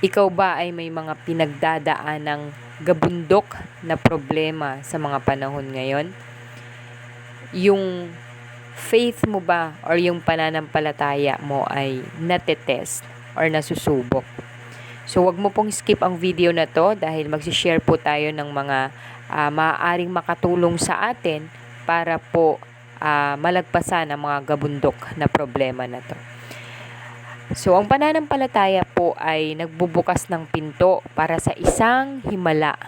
Ikaw ba ay may mga pinagdadaan ng gabundok na problema sa mga panahon ngayon? Yung faith mo ba or yung pananampalataya mo ay natetest or nasusubok? So, wag mo pong skip ang video na to dahil magsishare po tayo ng mga uh, maaaring makatulong sa atin para po uh, malagpasan ang mga gabundok na problema na to. So, ang pananampalataya po ay nagbubukas ng pinto para sa isang himala.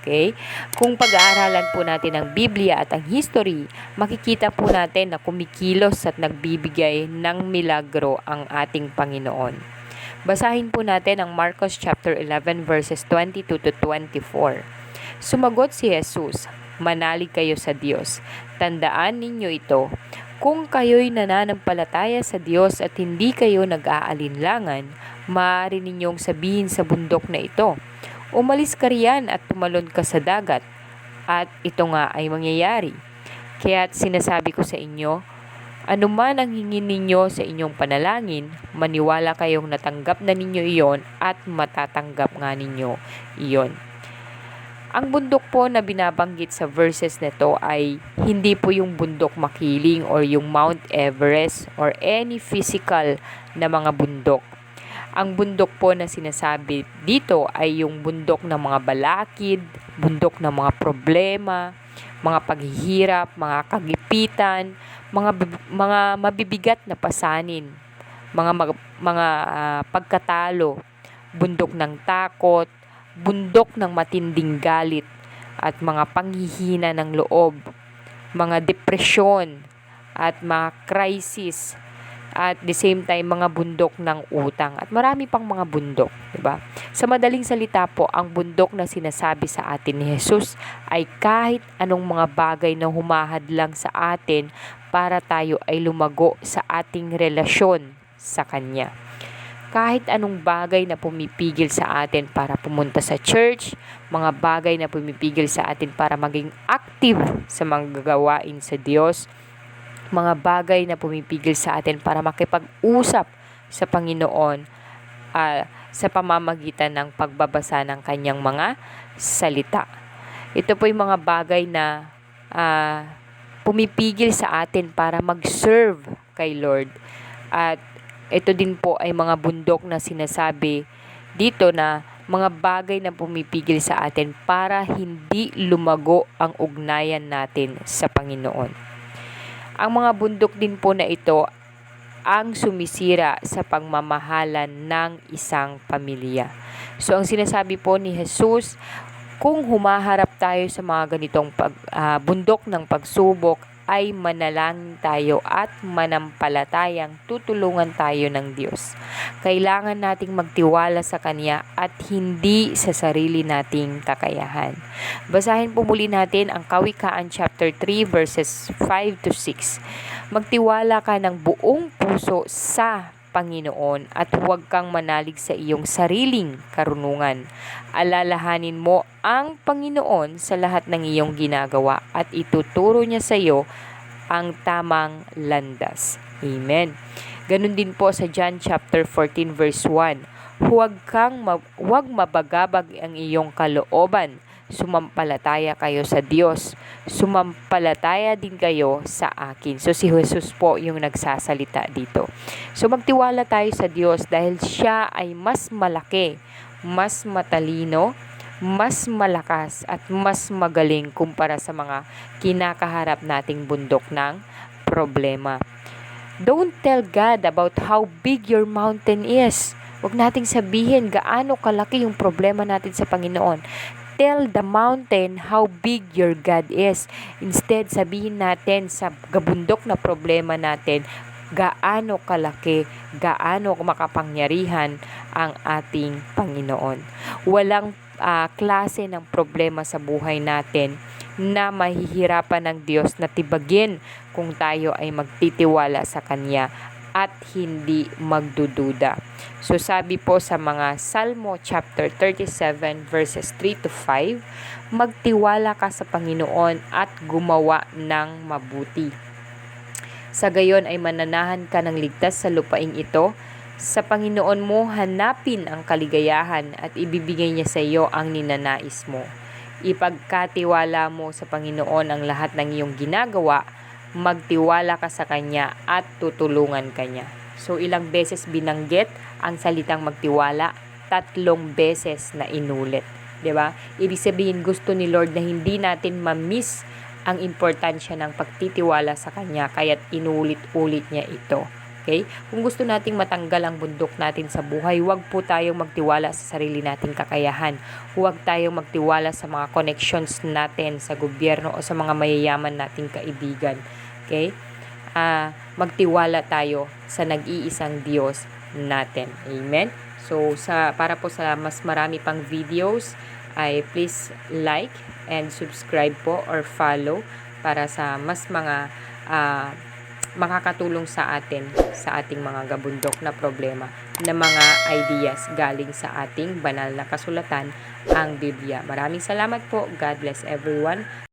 Okay? Kung pag-aaralan po natin ang Biblia at ang history, makikita po natin na kumikilos at nagbibigay ng milagro ang ating Panginoon. Basahin po natin ang Marcos chapter 11 verses 22 to 24. Sumagot si Jesus, Manalig kayo sa Diyos. Tandaan ninyo ito, kung kayo'y nananampalataya sa Diyos at hindi kayo nag-aalinlangan, maaari ninyong sabihin sa bundok na ito, Umalis ka riyan at tumalon ka sa dagat. At ito nga ay mangyayari. Kaya't sinasabi ko sa inyo, anuman ang hingin ninyo sa inyong panalangin, maniwala kayong natanggap na ninyo iyon at matatanggap nga ninyo iyon. Ang bundok po na binabanggit sa verses nito ay hindi po yung bundok makiling or yung Mount Everest or any physical na mga bundok. Ang bundok po na sinasabi dito ay yung bundok ng mga balakid, bundok ng mga problema, mga paghihirap, mga kagipitan, mga mga mabibigat na pasanin, mga mga, uh, pagkatalo, bundok ng takot, bundok ng matinding galit at mga panghihina ng loob, mga depresyon at mga crisis at the same time mga bundok ng utang at marami pang mga bundok, 'di ba? Sa madaling salita po, ang bundok na sinasabi sa atin ni Jesus ay kahit anong mga bagay na humahadlang sa atin para tayo ay lumago sa ating relasyon sa kanya kahit anong bagay na pumipigil sa atin para pumunta sa church, mga bagay na pumipigil sa atin para maging active sa mga gagawain sa Diyos, mga bagay na pumipigil sa atin para makipag-usap sa Panginoon uh, sa pamamagitan ng pagbabasa ng kanyang mga salita. Ito po yung mga bagay na uh, pumipigil sa atin para mag-serve kay Lord at ito din po ay mga bundok na sinasabi dito na mga bagay na pumipigil sa atin para hindi lumago ang ugnayan natin sa Panginoon. Ang mga bundok din po na ito ang sumisira sa pagmamahalan ng isang pamilya. So ang sinasabi po ni Jesus, kung humaharap tayo sa mga ganitong pag, uh, bundok ng pagsubok ay manalangin tayo at manampalatayang tutulungan tayo ng Diyos. Kailangan nating magtiwala sa Kanya at hindi sa sarili nating kakayahan. Basahin po muli natin ang Kawikaan chapter 3 verses 5 to 6. Magtiwala ka ng buong puso sa Panginoon at huwag kang manalig sa iyong sariling karunungan. Alalahanin mo ang Panginoon sa lahat ng iyong ginagawa at ituturo niya sa iyo ang tamang landas. Amen. Ganun din po sa John chapter 14 verse 1. Huwag kang ma- huwag mabagabag ang iyong kalooban sumampalataya kayo sa Diyos. Sumampalataya din kayo sa akin. So si Jesus po yung nagsasalita dito. So magtiwala tayo sa Diyos dahil siya ay mas malaki, mas matalino, mas malakas at mas magaling kumpara sa mga kinakaharap nating bundok ng problema. Don't tell God about how big your mountain is. Huwag nating sabihin gaano kalaki yung problema natin sa Panginoon tell the mountain how big your God is. Instead, sabihin natin sa gabundok na problema natin, gaano kalaki, gaano makapangyarihan ang ating Panginoon. Walang uh, klase ng problema sa buhay natin na mahihirapan ng Diyos na tibagin kung tayo ay magtitiwala sa Kanya at hindi magdududa. So sabi po sa mga Salmo chapter 37 verses 3 to 5, magtiwala ka sa Panginoon at gumawa ng mabuti. Sa gayon ay mananahan ka ng ligtas sa lupaing ito Sa Panginoon mo hanapin ang kaligayahan at ibibigay niya sa iyo ang ninanais mo. Ipagkatiwala mo sa Panginoon ang lahat ng iyong ginagawa, magtiwala ka sa Kanya at tutulungan ka niya. So ilang beses binanggit ang salitang magtiwala, tatlong beses na inulit. ba? Ibig sabihin gusto ni Lord na hindi natin ma-miss ang importansya ng pagtitiwala sa Kanya, kaya't inulit-ulit niya ito. Okay? Kung gusto nating matanggal ang bundok natin sa buhay, huwag po tayong magtiwala sa sarili nating kakayahan. Huwag tayong magtiwala sa mga connections natin sa gobyerno o sa mga mayayaman nating kaibigan. Okay? Ah, magtiwala tayo sa nag-iisang Diyos natin. Amen? So, sa, para po sa mas marami pang videos, ay please like and subscribe po or follow para sa mas mga ah, makakatulong sa atin sa ating mga gabundok na problema na mga ideas galing sa ating banal na kasulatan, ang Biblia. Maraming salamat po. God bless everyone.